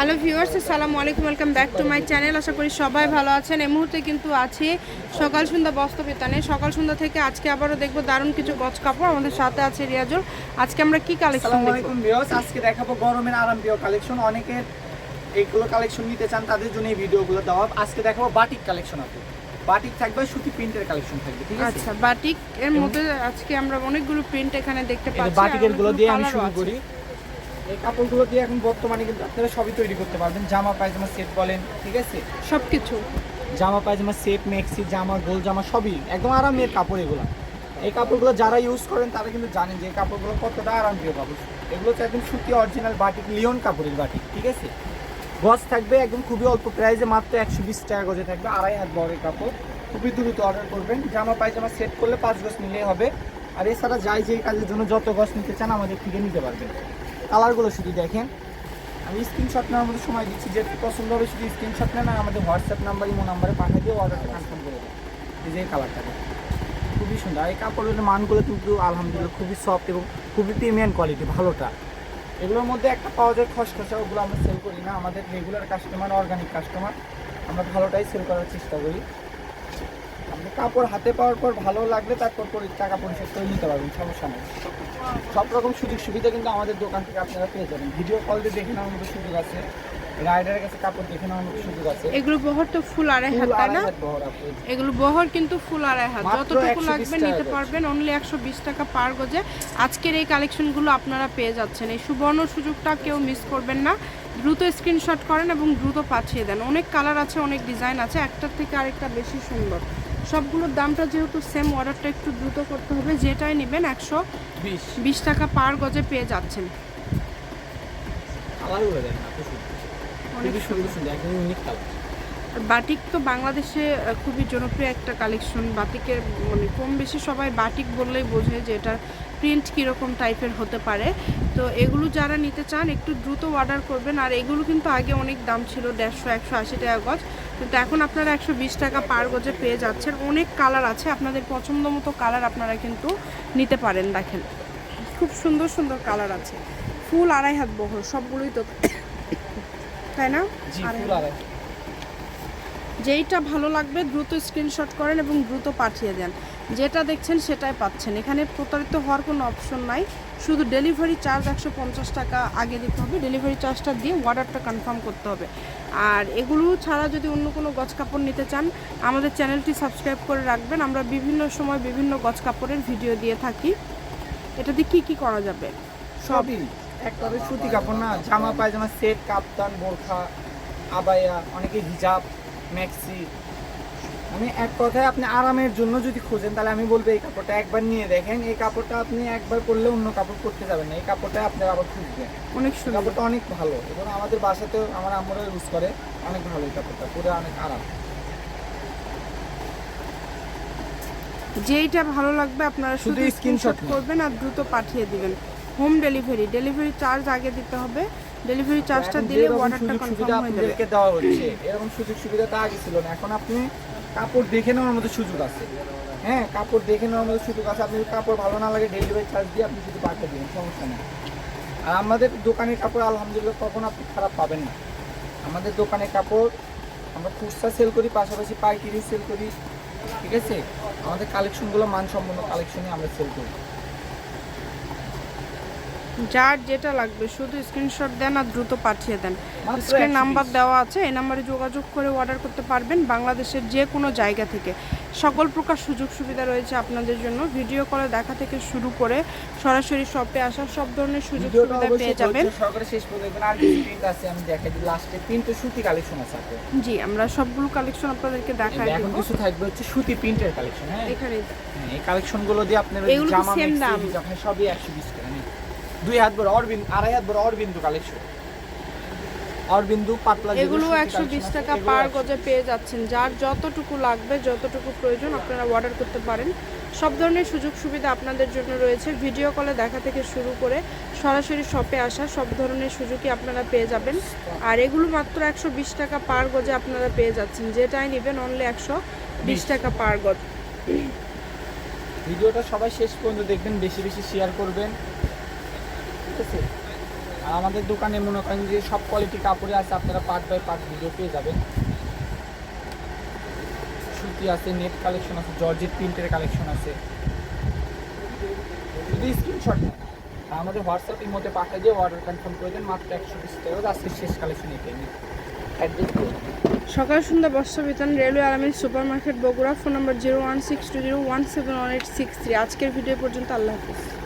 Hello viewers আসসালামু আলাইকুম welcome back to my channel. আশা করি সবাই ভালো আছেন। এই মুহূর্তে কিন্তু আছি সকাল সন্ধ্যা বস্ত্র বিতানে সকাল সন্ধ্যা থেকে আজকে আবারও দেখব দারুণ কিছু গজ কাপড়। আমাদের সাথে আছে রিয়াজুল। আজকে আমরা কি কালেকশন আসসালামু আলাইকুম ভিউয়ার্স আজকে দেখাবো গরমের আরামপ্রিয় কালেকশন অনেকের এইগুলো কালেকশন নিতে চান তাদের জন্য এই ভিডিওগুলো দেওয়া আজকে দেখাবো বাটিক কালেকশন আপু। বাটিক থাকবে সুতি প্রিন্টের কালেকশন থাকবে ঠিক আছে? আচ্ছা বাটিক এর মধ্যে আজকে আমরা অনেকগুলো প্রিন্ট এখানে দেখতে পাচ্ছি বাটিকেরগুলো দিয়ে আমি শুরু করি। এই কাপড়গুলো দিয়ে এখন বর্তমানে কিন্তু আপনারা সবই তৈরি করতে পারবেন। জামা পায়জামা সেট বলেন ঠিক আছে? সবকিছু। জামা পায়জামা সেট মেক্সি জামা গোল জামা সবই একদম আরামের কাপড় এগুলো। এই কাপড়গুলো যারা ইউজ করেন তারা কিন্তু জানেন যে এই কাপড়গুলো কতটা আরামপ্রিয় কাপড়। এগুলো হচ্ছে একদম সুতি অরিজিনাল বাটিক লিওন কাপড়ের বাটিক ঠিক আছে? গজ থাকবে একদম খুবই অল্প প্রাইসে মাত্র একশো বিশ টাকা গজে থাকবে আড়াই হাত বড়ের কাপড়। খুবই দ্রুত অর্ডার করবেন। জামা পায়জামা সেট করলে পাঁচ গজ নিলেই হবে। আর এছাড়া যাই যে কাজের জন্য যত গজ নিতে চান আমাদের থেকে নিতে পারবেন। কালারগুলো শুধু দেখেন। আমি স্ক্রিনশট নেওয়ার মতো সময় দিচ্ছি যে পছন্দ হবে শুধু স্ক্রিনশট নেন, আর আমাদের হোয়াটসঅ্যাপ নাম্বার ইমো নাম্বারে পাঠিয়ে দিয়ে অর্ডারটা কনফার্ম করে দেন এই যে এই কালারটাকে খুবই সুন্দর। এই কাপড়ের মানগুলো কিন্তু আলহামদুলিল্লাহ খুবই সফট এবং খুবই প্রিমিয়াম কোয়ালিটি ভালোটা। এগুলোর মধ্যে একটা পাওয়া যায় খসখসা, ওগুলো আমরা সেল করি না। আমাদের রেগুলার কাস্টমার অর্গানিক কাস্টমার আমরা ভালোটাই সেল করার চেষ্টা করি। আপনি কাপড় হাতে পাওয়ার পর ভালো লাগলে তারপর পরি- টাকা পরিশোধ করে নিতে পারবেন, সমস্যা নেই। সব রকম সুযোগ সুবিধা কিন্তু আমাদের দোকান থেকে আপনারা পেয়ে যাবেন। ভিডিও কল দিয়ে দেখে নেওয়ার মতো সুযোগ আছে। রাইডারের কাছে কাপড় দেখে নেওয়ার মতো সুযোগ আছে। এগুলো বহর তো ফুল আড়াই হাত তাই না। এগুলো বহর কিন্তু ফুল আড়াই হাত। যতটুকু লাগবে নিতে পারবেন অনলি একশো বিশ টাকা পার গজে। আজকের এই কালেকশনগুলো আপনারা পেয়ে যাচ্ছেন। এই সুবর্ণ সুযোগটা কেউ মিস করবেন না। দ্রুত স্ক্রিনশট করেন এবং দ্রুত পাঠিয়ে দেন। অনেক কালার আছে অনেক ডিজাইন আছে। একটার থেকে আরেকটা বেশি সুন্দর। সবগুলোর দামটা যেহেতু সেম অর্ডারটা একটু দ্রুত করতে হবে যেটাই নেবেন একশো বিশ। টাকা পার গজে পেয়ে যাচ্ছেন। অনেক সুন্দর সুন্দর। একদম ইউনিক কালার আর বাটিক তো বাংলাদেশে খুবই জনপ্রিয় একটা কালেকশন বাটিকের মানে কম বেশি সবাই বাটিক বললেই বোঝে যে এটার প্রিন্ট কীরকম টাইপের হতে পারে। তো এগুলো যারা নিতে চান একটু দ্রুত অর্ডার করবেন। আর এগুলো কিন্তু আগে অনেক দাম ছিল দেড়শো একশো আশি টাকা গজ। কিন্তু এখন আপনারা একশো বিশ টাকা পার গজে পেয়ে যাচ্ছেন। অনেক কালার আছে আপনাদের পছন্দ মতো কালার আপনারা কিন্তু নিতে পারেন দেখেন। খুব সুন্দর সুন্দর কালার আছে। ফুল আড়াই হাত বহর সবগুলোই তো তাই না। আড়াই যেইটা ভালো লাগবে দ্রুত স্ক্রিনশট করেন এবং দ্রুত পাঠিয়ে দেন। যেটা দেখছেন সেটাই পাচ্ছেন। এখানে প্রতারিত হওয়ার কোনো অপশন নাই। শুধু ডেলিভারি চার্জ একশো পঞ্চাশ টাকা আগে দিতে হবে। ডেলিভারি চার্জটা দিয়ে অর্ডারটা কনফার্ম করতে হবে। আর এগুলো ছাড়া যদি অন্য কোনো গজ কাপড় নিতে চান, আমাদের চ্যানেলটি সাবস্ক্রাইব করে রাখবেন। আমরা বিভিন্ন সময় বিভিন্ন গজ কাপড়ের ভিডিও দিয়ে থাকি। এটা দিয়ে কী কী করা যাবে? সবই। একবারে সুতি কাপড় না, জামা, পায়জামা, সেট, কাপ্তান, বোরখা, আবায়া, অনেকে হিজাব ম্যাক্সি মানে এক কথায় আপনি আরামের জন্য যদি খোঁজেন তাহলে আমি বলব এই কাপড়টা একবার নিয়ে দেখেন। এই কাপড়টা আপনি একবার পরলে অন্য কাপড় পরতে যাবেন না। এই কাপড়টা আপনি আবার খুঁজবেন। অনেক সুন্দর। কাপড়টা অনেক ভালো। এবং আমাদের বাসাতেও আমার আম্মুরা ইউজ করে। অনেক ভালো এই কাপড়টা। পুরো অনেক আরাম। যেইটা ভালো লাগবে আপনারা শুধু স্ক্রিনশট করবেন আর দ্রুত পাঠিয়ে দিবেন। হোম ডেলিভারি ডেলিভারি চার্জ আগে দিতে হবে। ডেলিভারি চার্জটা দিলে অর্ডারটা কনফার্ম হয়ে যাবে। দেওয়া হচ্ছে। এরকম সুযোগ সুবিধা তো আগে ছিল না। এখন আপনি কাপড় দেখে নেওয়ার মতো সুযোগ আছে। হ্যাঁ কাপড় দেখে নেওয়ার মতো সুযোগ আছে। আপনি কাপড় ভালো না লাগে ডেলিভারি চার্জ দিয়ে আপনি শুধু পাঠিয়ে দিন সমস্যা নেই। আর আমাদের দোকানের কাপড় আলহামদুলিল্লাহ কখনো আপনি খারাপ পাবেন না। আমাদের দোকানের কাপড় আমরা খুচরা সেল করি পাশাপাশি পাইকারি সেল করি। ঠিক আছে? আমাদের কালেকশনগুলো মানসম্পন্ন কালেকশনই আমরা সেল করি। যার যেটা লাগবে শুধু স্ক্রিনশট দেন আর দ্রুত পাঠিয়ে দেন। স্ক্রিন নাম্বার দেওয়া আছে এই নাম্বারে যোগাযোগ করে অর্ডার করতে পারবেন বাংলাদেশের যে কোনো জায়গা থেকে। সকল প্রকার সুযোগ সুবিধা রয়েছে আপনাদের জন্য। ভিডিও কলে দেখা থেকে শুরু করে সরাসরি শপে আসা সব ধরনের সুযোগ সুবিধা পেয়ে যাবেন। জি আমরা সবগুলো কালেকশন আপনাদেরকে দেখাই এখন কিছু থাকবে হচ্ছে সুতি প্রিন্টের কালেকশন হ্যাঁ? এখানে হ্যাঁ, এই কালেকশনগুলো দিয়ে আপনার জামা মিক্সি সবই একশো বিশ টাকা নেই। দুই হাত বড় অরবিন্দ আড়াই হাত বড় অরবিন্দু কালেকশন। অরবিন্দু পাতলা এগুলো একশো বিশ টাকা পার গজে পেয়ে যাচ্ছেন। যার যতটুকু লাগবে যতটুকু প্রয়োজন আপনারা অর্ডার করতে পারেন। সব ধরনের সুযোগ সুবিধা আপনাদের জন্য রয়েছে। ভিডিও কলে দেখা থেকে শুরু করে সরাসরি শপে আসা সব ধরনের সুযোগই আপনারা পেয়ে যাবেন। আর এগুলো মাত্র একশো বিশ টাকা পার গজে আপনারা পেয়ে যাচ্ছেন। যেটাই নেবেন অনলি একশো বিশ টাকা পার গজ। ভিডিওটা সবাই শেষ পর্যন্ত দেখবেন বেশি বেশি শেয়ার করবেন। ঠিক আছে আর আমাদের দোকানে মনে করেন যে সব কোয়ালিটি কাপড়ে আছে, আপনারা পার্ট বাই পার্ট ভিডিও পেয়ে যাবেন। সুতি আছে নেট কালেকশন আছে, জর্জেট প্রিন্টের কালেকশন আছে। যদি স্ক্রিনশট নেন আমাদের হোয়াটসঅ্যাপের মধ্যে পাঠিয়ে দিয়ে অর্ডার কনফার্ম করে দেন, মাত্র একশো বিশ টাকা আজকে শেষ কালেকশন এটাই address Sakal Sandhya Bastra Bitan railway Alamin super market Bogura, phone number zero one six two zero one seven one eight six three আজকের ভিডিও পর্যন্ত আল্লাহ হাফিজ।